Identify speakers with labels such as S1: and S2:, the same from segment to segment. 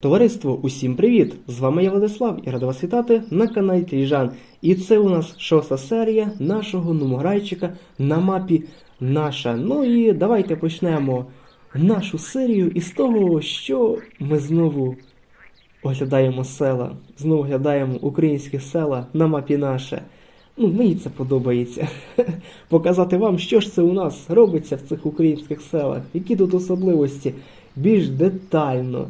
S1: Товариство, усім привіт! З вами я Владислав і рада вас вітати на каналі Тріжан. І це у нас шоста серія нашого нумограйчика на мапі наша. Ну і давайте почнемо нашу серію із того, що ми знову оглядаємо села, знову оглядаємо українські села на мапі наше. Ну, мені це подобається. Показати вам, що ж це у нас робиться в цих українських селах, які тут особливості більш детально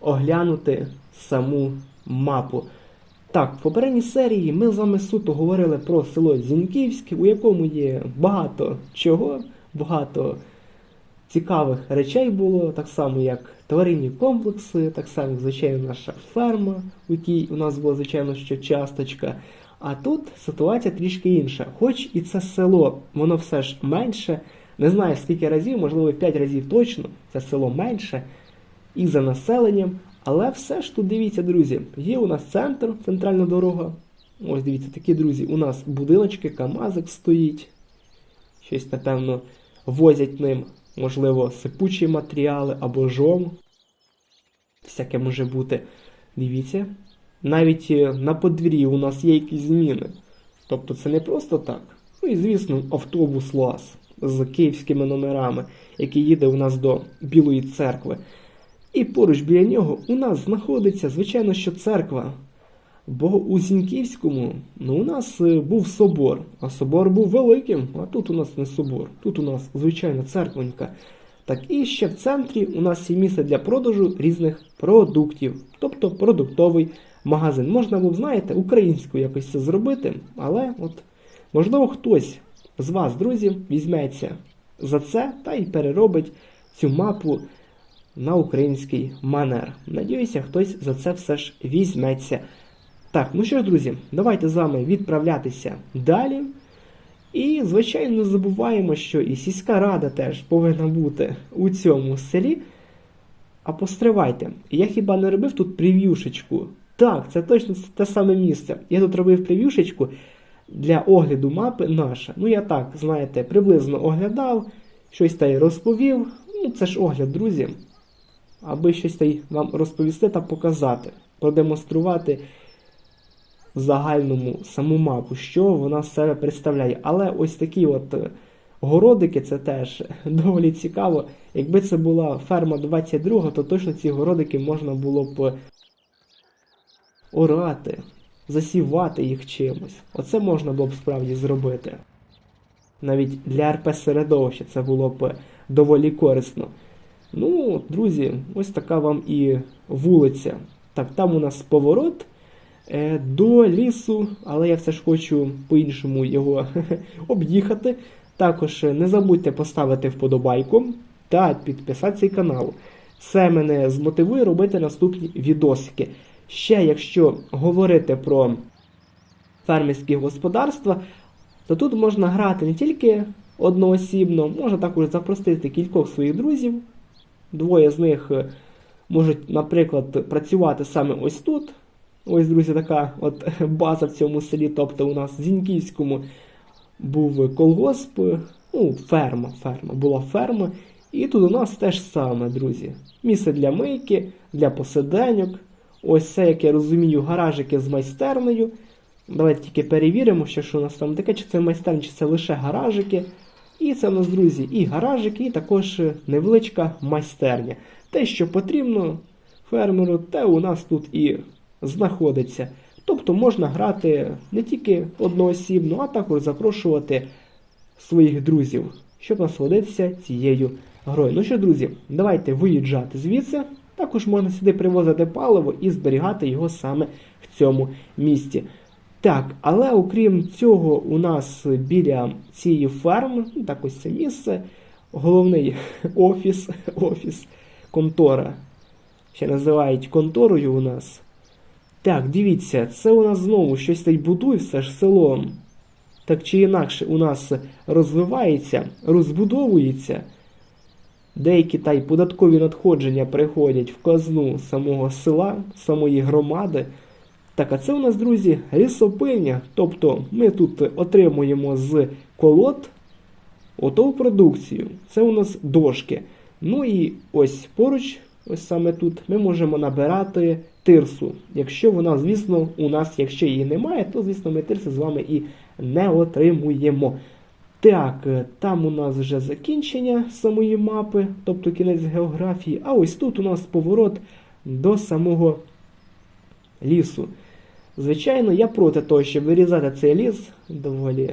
S1: оглянути саму мапу. Так, в попередній серії ми з вами суто говорили про село Зіньківське, у якому є багато чого, багато цікавих речей було, так само як тваринні комплекси, так само, звичайно, наша ферма, у якій у нас була, звичайно, що часточка. А тут ситуація трішки інша. Хоч і це село, воно все ж менше. Не знаю скільки разів, можливо, 5 разів точно, це село менше і за населенням. Але все ж тут дивіться, друзі, є у нас центр, центральна дорога. Ось дивіться, такі друзі, у нас будиночки, Камазик стоїть. Щось, напевно, возять ним, можливо, сипучі матеріали або жом. Всяке може бути. Дивіться. Навіть е, на подвір'ї у нас є якісь зміни. Тобто це не просто так. Ну і, звісно, автобус ЛАЗ з київськими номерами, який їде у нас до Білої церкви. І поруч біля нього у нас знаходиться, звичайно, що церква. Бо у Зіньківському ну, у нас е, був собор, а собор був великим, а тут у нас не собор, тут у нас звичайна церквонька. Так і ще в центрі у нас є місце для продажу різних продуктів, тобто продуктовий магазин. Можна було знаєте, українською якось це зробити, але от можливо хтось з вас, друзі, візьметься за це та й переробить цю мапу на український манер. Надіюся, хтось за це все ж візьметься. Так, ну що ж, друзі, давайте з вами відправлятися далі. І, звичайно, не забуваємо, що і сільська рада теж повинна бути у цьому селі. А постривайте, я хіба не робив тут прев'юшечку? Так, це точно те саме місце. Я тут робив прев'юшечку для огляду мапи наша. Ну, я так, знаєте, приблизно оглядав, щось та й розповів. Ну, це ж огляд, друзі. Аби щось вам розповісти та показати, продемонструвати в загальному саму мапу, що вона з себе представляє. Але ось такі от е, городики, це теж доволі цікаво. Якби це була ферма 22, то точно ці городики можна було б орати, засівати їх чимось. Оце можна було б справді зробити. Навіть для РП середовища це було б доволі корисно. Ну, друзі, ось така вам і вулиця. Так, там у нас поворот е, до лісу, але я все ж хочу по-іншому його об'їхати. Також е, не забудьте поставити вподобайку та підписати цей канал. Це мене змотивує робити наступні відосики. Ще якщо говорити про фермерські господарства, то тут можна грати не тільки одноосібно, можна також запросити кількох своїх друзів. Двоє з них е, можуть, наприклад, працювати саме ось тут. Ось, друзі, така от база в цьому селі. Тобто у нас в Зіньківському був колгосп, ну, ферма, ферма, була ферма. І тут у нас теж саме, друзі. Місце для мийки, для посиденьок. Ось це, як я розумію, гаражики з майстернею. Давайте тільки перевіримо, що, що у нас там таке, чи це майстерня, чи це лише гаражики. І це у нас, друзі, і гаражик, і також невеличка майстерня. Те, що потрібно фермеру, те у нас тут і знаходиться. Тобто можна грати не тільки одноосібно, а також запрошувати своїх друзів, щоб насолодитися цією грою. Ну що, друзі, давайте виїжджати звідси. Також можна сюди привозити паливо і зберігати його саме в цьому місці. Так, але окрім цього, у нас біля цієї ферми, ну, так ось це місце, головний офіс, офіс, контора. Ще називають конторою у нас. Так, дивіться, це у нас знову щось й будує все ж селом. Так чи інакше у нас розвивається, розбудовується. Деякі та й податкові надходження приходять в казну самого села, самої громади. Так, а це у нас, друзі, лісопильня. Тобто ми тут отримуємо з колод готову продукцію. Це у нас дошки. Ну і ось поруч ось саме тут, ми можемо набирати тирсу. Якщо вона, звісно, у нас, якщо її немає, то, звісно, ми тирси з вами і не отримуємо. Так, е, там у нас вже закінчення самої мапи, тобто кінець географії. А ось тут у нас поворот до самого лісу. Звичайно, я проти того, щоб вирізати цей ліс, доволі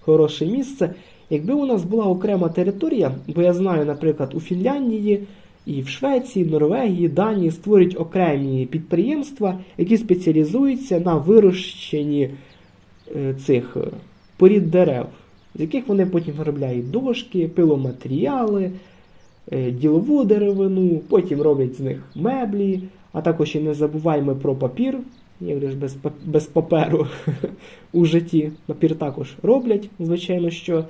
S1: хороше місце. Якби у нас була окрема територія, бо я знаю, наприклад, у Фінляндії і в Швеції, Норвегії, Данії створюють окремі підприємства, які спеціалізуються на вирощенні е, цих е, порід дерев, з яких вони потім виробляють дошки, пиломатеріали, е, ділову деревину, потім роблять з них меблі, а також і не забуваємо про папір. Же ж без, без паперу у житті. Папір також роблять, звичайно, що.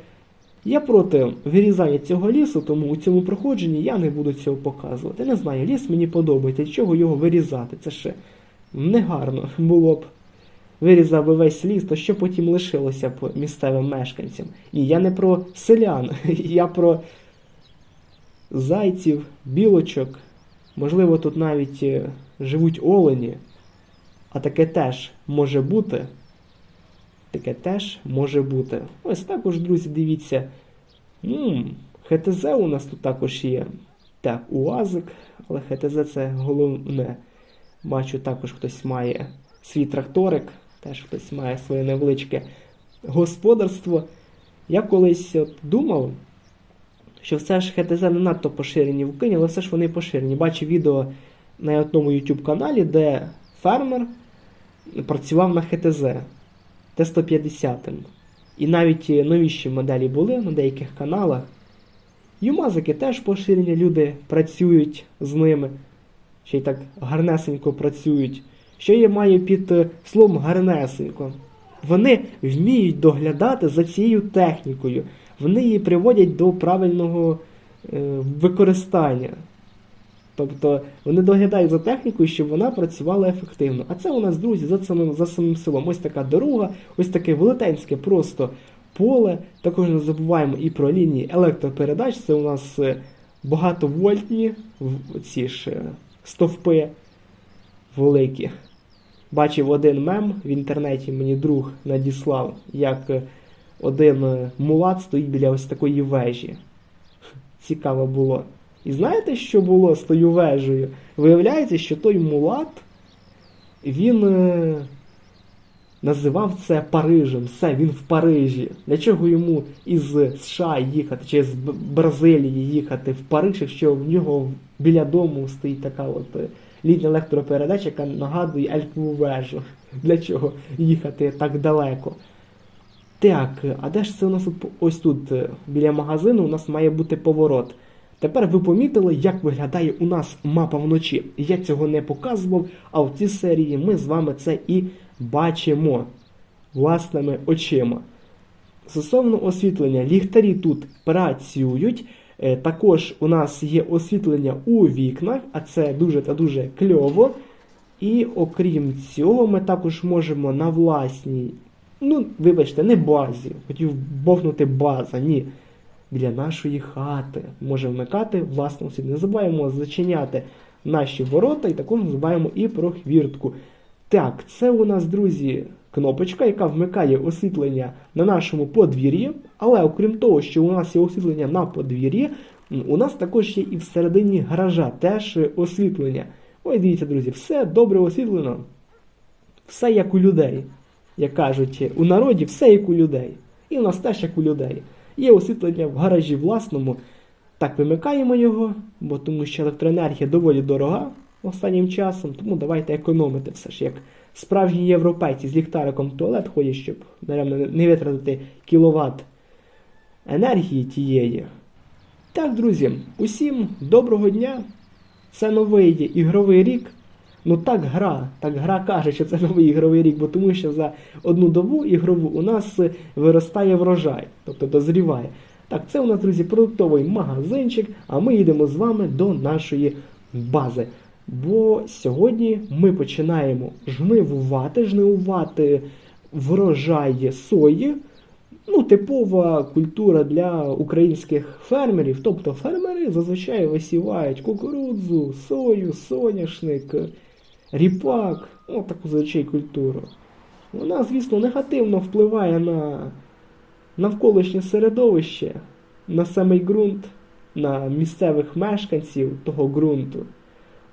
S1: Я проти вирізання цього лісу, тому у цьому проходженні я не буду цього показувати. Не знаю, ліс мені подобається, чого його вирізати. Це ще негарно було б. Вирізав би весь ліс, то що потім лишилося б місцевим мешканцям? І я не про селян, я про зайців, білочок. Можливо, тут навіть е, живуть олені. А таке теж може бути. Таке теж може бути. Ось також, друзі, дивіться. м ХТЗ у нас тут також є. Так, УАЗик, але ХТЗ це головне. Бачу, також хтось має свій тракторик, теж хтось має своє невеличке господарство. Я колись от думав, що все ж ХТЗ не надто поширені в Україні, але все ж вони поширені. Бачу відео на одному YouTube каналі, де фермер працював на ХТЗ. Т-150. І навіть е, новіші моделі були на деяких каналах. Юмазики теж поширені, люди працюють з ними, ще й так гарнесенько працюють. Що я маю під е, словом гарнесенько? Вони вміють доглядати за цією технікою, вони її приводять до правильного е, використання. Тобто вони доглядають за технікою, щоб вона працювала ефективно. А це у нас, друзі, за самим, за самим селом. Ось така дорога, ось таке велетенське просто поле. Також не забуваємо і про лінії електропередач. Це у нас е, багатовольтні ці ж е, стовпи великі. Бачив один мем в інтернеті, мені друг надіслав, як е, один мулат стоїть біля ось такої вежі. Цікаво було. І знаєте, що було з тою вежею? Виявляється, що той мулат, він е, називав це Парижем. Все, він в Парижі. Для чого йому із США їхати, чи з Бразилії їхати в Париж, якщо в нього біля дому стоїть така от е, літня електропередача, яка нагадує Ельфову вежу. Для чого їхати так далеко? Так, а де ж це у нас? Ось тут, е, біля магазину, у нас має бути поворот. Тепер ви помітили, як виглядає у нас мапа вночі. Я цього не показував, а в цій серії ми з вами це і бачимо власними очима. Стосовно освітлення, ліхтарі тут працюють. Е, Також у нас є освітлення у вікнах, а це дуже та дуже кльово. І окрім цього, ми також можемо на власній, ну, вибачте, не базі, хотів бовнути база, ні. Біля нашої хати може вмикати власну освітлення. Не забуваємо зачиняти наші ворота і також не забуваємо і про хвіртку. Так, це у нас, друзі, кнопочка, яка вмикає освітлення на нашому подвір'ї. Але окрім того, що у нас є освітлення на подвір'ї, у нас також є і всередині гаража теж освітлення. Ой, дивіться, друзі, все добре освітлено. Все як у людей. Як кажуть, у народі все як у людей. І у нас теж як у людей. Є освітлення в гаражі власному. Так, вимикаємо його, бо тому що електроенергія доволі дорога останнім часом, тому давайте економити все ж як справжні європейці з ліхтариком в туалет ходять, щоб не витратити кіловат енергії тієї. Так, друзі, усім доброго дня. Це новий ігровий рік. Ну так гра, так гра каже, що це новий ігровий рік, бо тому що за одну добу ігрову у нас виростає врожай, тобто дозріває. Так, це у нас, друзі, продуктовий магазинчик, а ми йдемо з вами до нашої бази. Бо сьогодні ми починаємо жнивувати, жнивувати врожай сої. ну, типова культура для українських фермерів. Тобто фермери зазвичай висівають кукурудзу, сою, соняшник, ріпак, ну, таку зазвичай культуру. Вона, звісно, негативно впливає на навколишнє середовище, на самий ґрунт, на місцевих мешканців того ґрунту.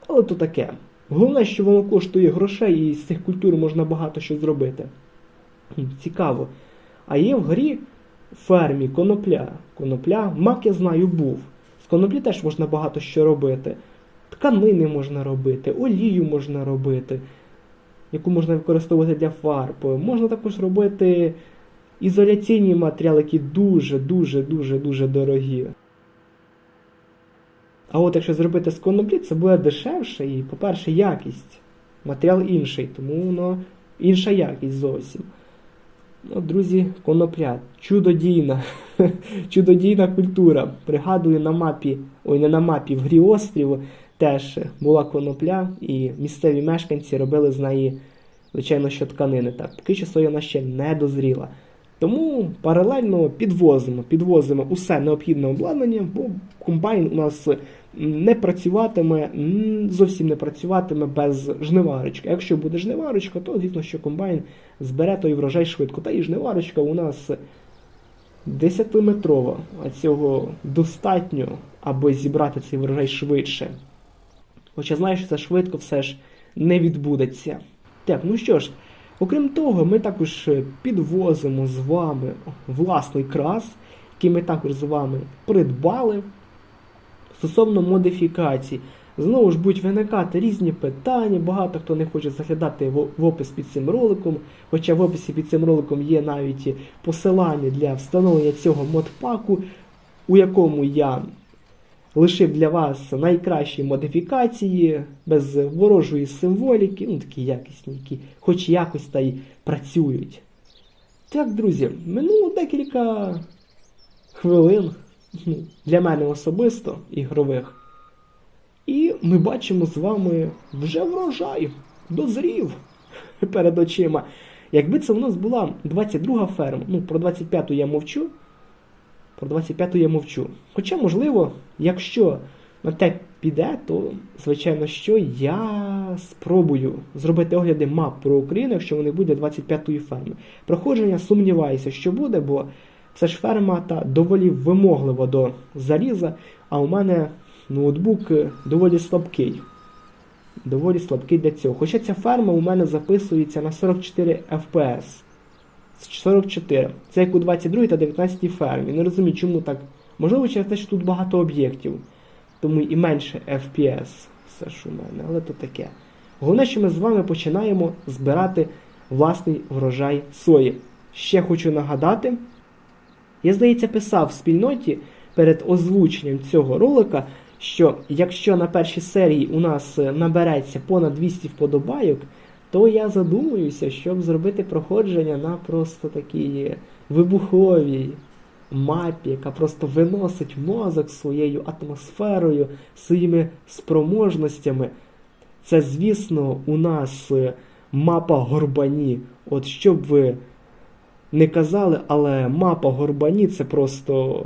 S1: Але то таке. Головне, що воно коштує грошей і з цих культур можна багато що зробити. Цікаво. А є в грі фермі конопля. Конопля, мак я знаю, був. З коноплі теж можна багато що робити. Тканини можна робити, олію можна робити, яку можна використовувати для фарб. Можна також робити ізоляційні матеріали, які дуже-дуже дуже дуже дорогі. А от якщо зробити з коноплі, це буде дешевше і, по-перше, якість. Матеріал інший, тому воно інша якість зовсім. Ну, друзі, конопля, чудодійна, чудодійна культура. Пригадую на мапі, ой, не на мапі, в грі острів теж була конопля, і місцеві мешканці робили з неї, звичайно, що тканини. Так, поки соя вона ще не дозріла. Тому паралельно підвозимо, підвозимо усе необхідне обладнання, бо комбайн у нас не працюватиме, зовсім не працюватиме без жниварочки. Якщо буде жниварочка, то звісно, що комбайн збере той врожай швидко. Та і жниварочка у нас 10-метрова, а цього достатньо, аби зібрати цей врожай швидше. Хоча знаю, що це швидко все ж не відбудеться. Так, ну що ж, окрім того, ми також підвозимо з вами власний крас, який ми також з вами придбали. Стосовно модифікацій, знову ж будуть виникати різні питання. Багато хто не хоче заглядати в опис під цим роликом. Хоча в описі під цим роликом є навіть посилання для встановлення цього модпаку, у якому я лишив для вас найкращі модифікації без ворожої символіки, ну такі якісні, які хоч якось та й працюють. Так, друзі, минуло декілька хвилин ну, для мене особисто ігрових. І ми бачимо з вами вже врожай, дозрів перед очима. Якби це в нас була 22 ферма, ну про 25-ту я мовчу. Про 25-ту я мовчу. Хоча, можливо, якщо на те піде, то, звичайно, що я спробую зробити огляди мап про Україну, якщо вони будуть 25-ї ферми. Проходження сумніваюся, що буде, бо це ж ферма та доволі вимоглива до заліза, а у мене ноутбук доволі слабкий. Доволі слабкий для цього. Хоча ця ферма у мене записується на 44 FPS. 44. Це як у 22 та 19 фермі. Не розумію, чому так. Можливо, через те, що тут багато об'єктів. Тому і менше FPS. Все ж у мене, але то таке. Головне, що ми з вами починаємо збирати власний врожай сої. Ще хочу нагадати. Я, здається, писав в спільноті перед озвученням цього ролика, що якщо на першій серії у нас набереться понад 200 вподобайок, то я задумуюся, щоб зробити проходження на просто такій вибуховій мапі, яка просто виносить мозок своєю атмосферою, своїми спроможностями. Це, звісно, у нас мапа Горбані. От що б ви не казали, але мапа Горбані це просто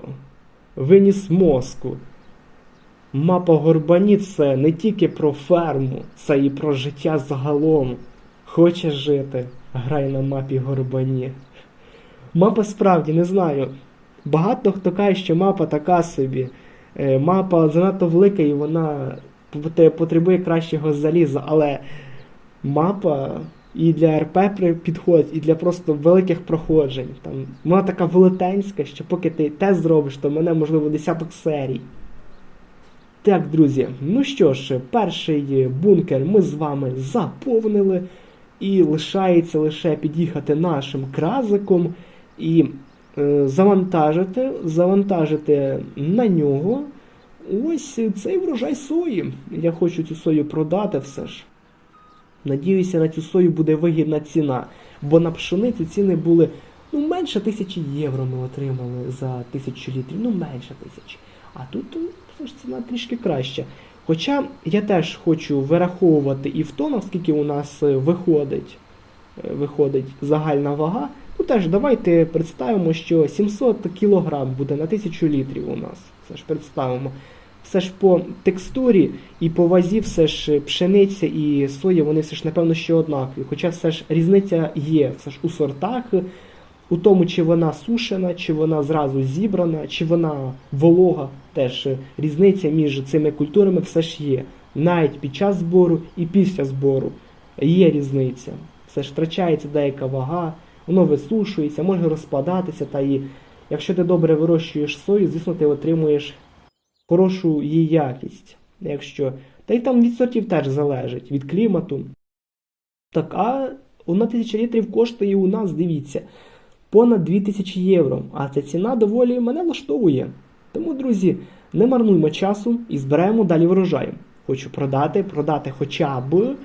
S1: виніс мозку. Мапа Горбані це не тільки про ферму, це і про життя загалом. Хочеш жити, грай на мапі Горбані. Мапа справді не знаю. Багато хто каже, що мапа така собі. Е, Мапа занадто велика і вона потребує кращого заліза, але мапа і для РП підходить, і для просто великих проходжень. Там, вона така велетенська, що поки ти тест зробиш, то мене можливо десяток серій. Так, друзі, ну що ж, перший бункер ми з вами заповнили, і лишається лише під'їхати нашим кразиком і е, завантажити, завантажити на нього ось цей врожай сої. Я хочу цю сою продати все ж. Надіюся, на цю сою буде вигідна ціна, бо на пшеницю ціни були ну, менше тисячі євро ми отримали за тисячу літрів, ну менше тисячі. А тут ну, все ж ціна трішки краща. Хоча я теж хочу вираховувати і в тонах, скільки у нас е, виходить, е, виходить загальна вага Ну теж давайте представимо, що 700 кг буде на 1000 літрів у нас. Все ж представимо. Все ж по текстурі і по вазі, все ж пшениця і соя, вони все ж напевно ще однакові. Хоча все ж різниця є все ж у сортах, у тому, чи вона сушена, чи вона зразу зібрана, чи вона волога. Теж різниця між цими культурами все ж є. Навіть під час збору і після збору є різниця. Все ж втрачається деяка вага, воно висушується, може розпадатися. Та і якщо ти добре вирощуєш сою, звісно, ти отримуєш хорошу її якість. Якщо... Та й там від сортів теж залежить, від клімату. Так, а на тисяча літрів коштує у нас, дивіться, понад 2000 євро. А ця ціна доволі мене влаштовує. Тому, друзі, не марнуймо часу і збираємо далі врожай. Хочу продати, продати хоча б,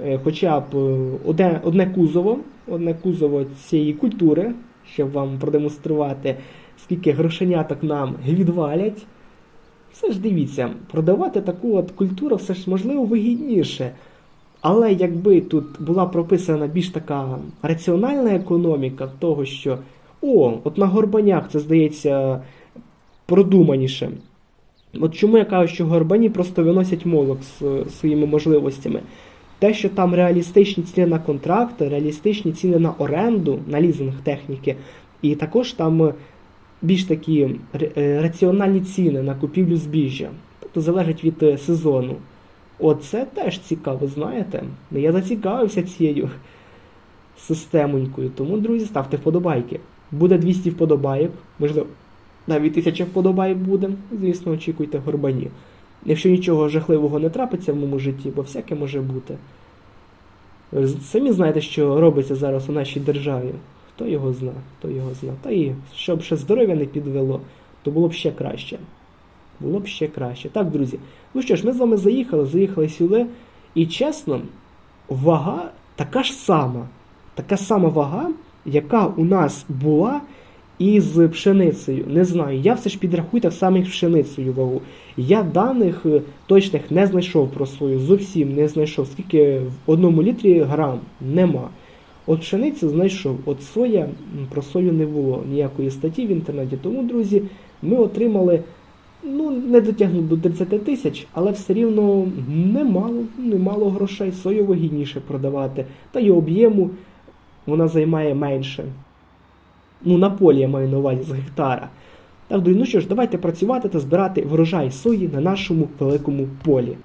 S1: е, хоча б е, одне, одне кузово, одне кузово цієї культури, щоб вам продемонструвати, скільки грошеняток нам відвалять. Все ж дивіться, продавати таку от культуру все ж можливо вигідніше. Але якби тут була прописана більш така раціональна економіка того, що о, от на горбанях це здається продуманіше. От чому я кажу, що горбані просто виносять мозок з е, своїми можливостями. Те, що там реалістичні ціни на контракти, реалістичні ціни на оренду, на лізинг техніки, і також там е, більш такі е, раціональні ціни на купівлю збіжжя. Тобто залежить від сезону. Оце теж цікаво, знаєте. Я зацікавився цією системонькою. Тому, друзі, ставте вподобайки. Буде 200 вподобайок, можливо, навіть 1000 вподобайок буде. Звісно, очікуйте горбані. Якщо нічого жахливого не трапиться в моєму житті, бо всяке може бути. Ви Самі знаєте, що робиться зараз у нашій державі. Хто його зна, хто його зна. Та і щоб ще здоров'я не підвело, то було б ще краще. Було б ще краще. Так, друзі. Ну що ж, ми з вами заїхали, заїхали сюди. І чесно, вага така ж сама. Така сама вага, яка у нас була із пшеницею. Не знаю, я все ж підрахую так само і пшеницею вагу. Я даних е, точних не знайшов про свою, зовсім не знайшов, скільки в одному літрі грам нема. От пшениці знайшов, от соя, про сою не було ніякої статті в інтернеті. Тому, друзі, ми отримали, ну, не дотягнув до 30 тисяч, але все рівно немало, немало грошей, сою вигідніше продавати. Та й об'єму вона займає менше. Ну, на полі я маю на увазі з гектара. Так, ну що ж, давайте працювати та збирати врожай сої на нашому великому полі.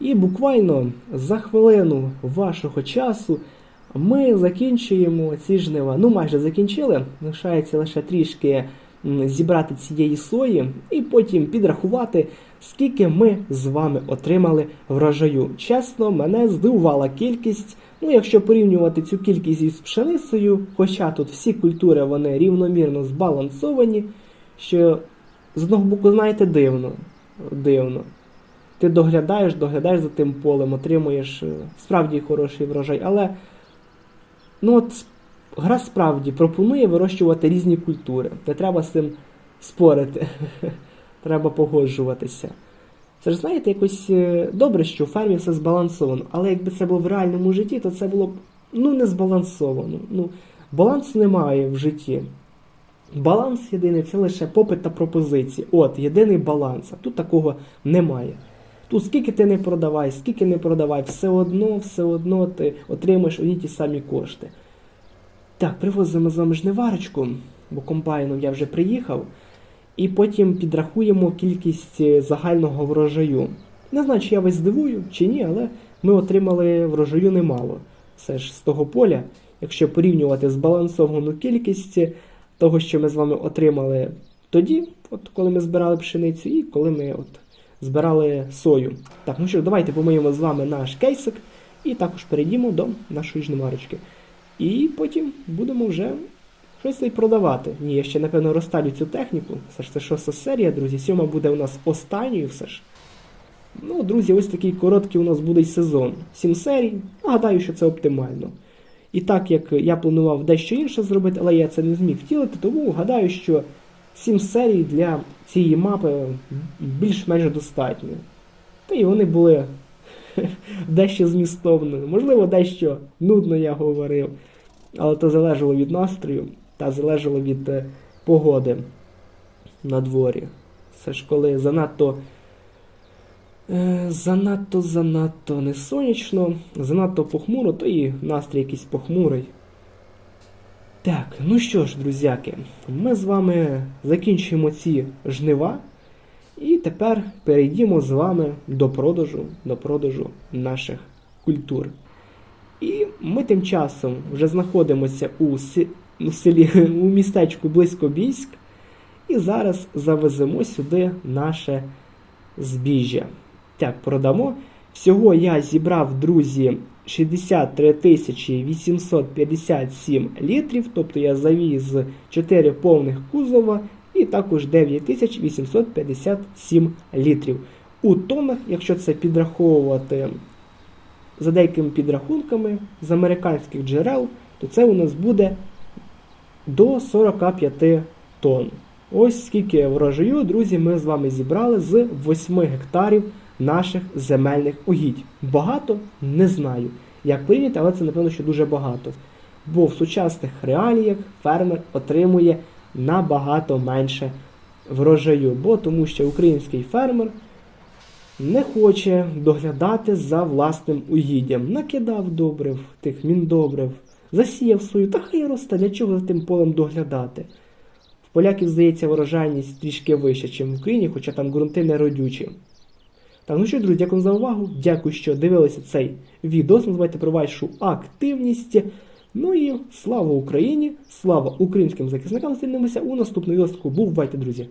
S1: І буквально за хвилину вашого часу ми закінчуємо ці жнива. Ну, майже закінчили. Лишається лише трішки зібрати цієї сої і потім підрахувати, скільки ми з вами отримали врожаю. Чесно, мене здивувала кількість. Ну, якщо порівнювати цю кількість із пшеницею, хоча тут всі культури вони рівномірно збалансовані, що з одного боку, знаєте, дивно. Дивно. Ти доглядаєш, доглядаєш за тим полем, отримуєш е, справді хороший врожай. Але ну от гра справді пропонує вирощувати різні культури. Не треба з цим спорити. треба погоджуватися. Це ж знаєте, якось е, добре, що в фермі все збалансовано, але якби це було в реальному житті, то це було б ну не збалансовано. Ну, балансу немає в житті. Баланс єдиний це лише попит та пропозиції. От, єдиний баланс. А тут такого немає. Тут скільки ти не продавай, скільки не продавай, все одно, все одно ти отримаєш одні ті самі кошти. Так, привозимо з вами жниварочку, бо комбайном я вже приїхав. І потім підрахуємо кількість е, загального врожаю. Не знаю, чи я вас здивую, чи ні, але ми отримали врожаю немало. Все ж з того поля, якщо порівнювати збалансовану кількість того, що ми з вами отримали тоді, от коли ми збирали пшеницю, і коли ми от збирали сою. Так, ну що, давайте помиємо з вами наш кейсик і також перейдімо до нашої жниварочки. І потім будемо вже щось продавати. Ні, я ще, напевно, розставлю цю техніку. Все ж це шоста серія, друзі. Сьома буде у нас останньою все ж. Ну, друзі, ось такий короткий у нас буде сезон. Сім серій. Нагадаю, що це оптимально. І так як я планував дещо інше зробити, але я це не зміг втілити, тому гадаю, що 7 серій для цієї мапи більш-менш достатньо. Та й вони були дещо змістовними. Можливо, дещо нудно я говорив, але то залежало від настрою та залежало від е, погоди на дворі. Це ж коли занадто. Е, Занадто, занадто не сонячно, занадто похмуро, то і настрій якийсь похмурий. Так, ну що ж, друзяки, ми з вами закінчуємо ці жнива. І тепер перейдімо з вами до продажу, до продажу наших культур. І ми тим часом вже знаходимося у, селі, у містечку близько Бійськ. І зараз завеземо сюди наше збіжжя. Так, продамо. Всього я зібрав, друзі, 63 857 літрів, тобто я завіз 4 повних кузова і також 9857 літрів. У тоннах, якщо це підраховувати за деякими підрахунками з американських джерел, то це у нас буде до 45 тонн. Ось скільки врожаю, друзі, ми з вами зібрали з 8 гектарів наших земельних угідь. Багато не знаю, як порівняти, але це напевно, що дуже багато. Бо в сучасних реаліях фермер отримує набагато менше врожаю, бо тому що український фермер не хоче доглядати за власним угіддям. Накидав добрив, тих міндобрив, засіяв свою, та хай росте, для чого за тим полем доглядати. В поляків, здається, врожайність трішки вища, ніж в Україні, хоча там ґрунти не родючі. Так, ну що, друзі, дякую за увагу. Дякую, що дивилися цей відео. Не про вашу активність. Ну і слава Україні! Слава українським захисникам! Зустрінемося у наступному випуску. Бувайте, друзі!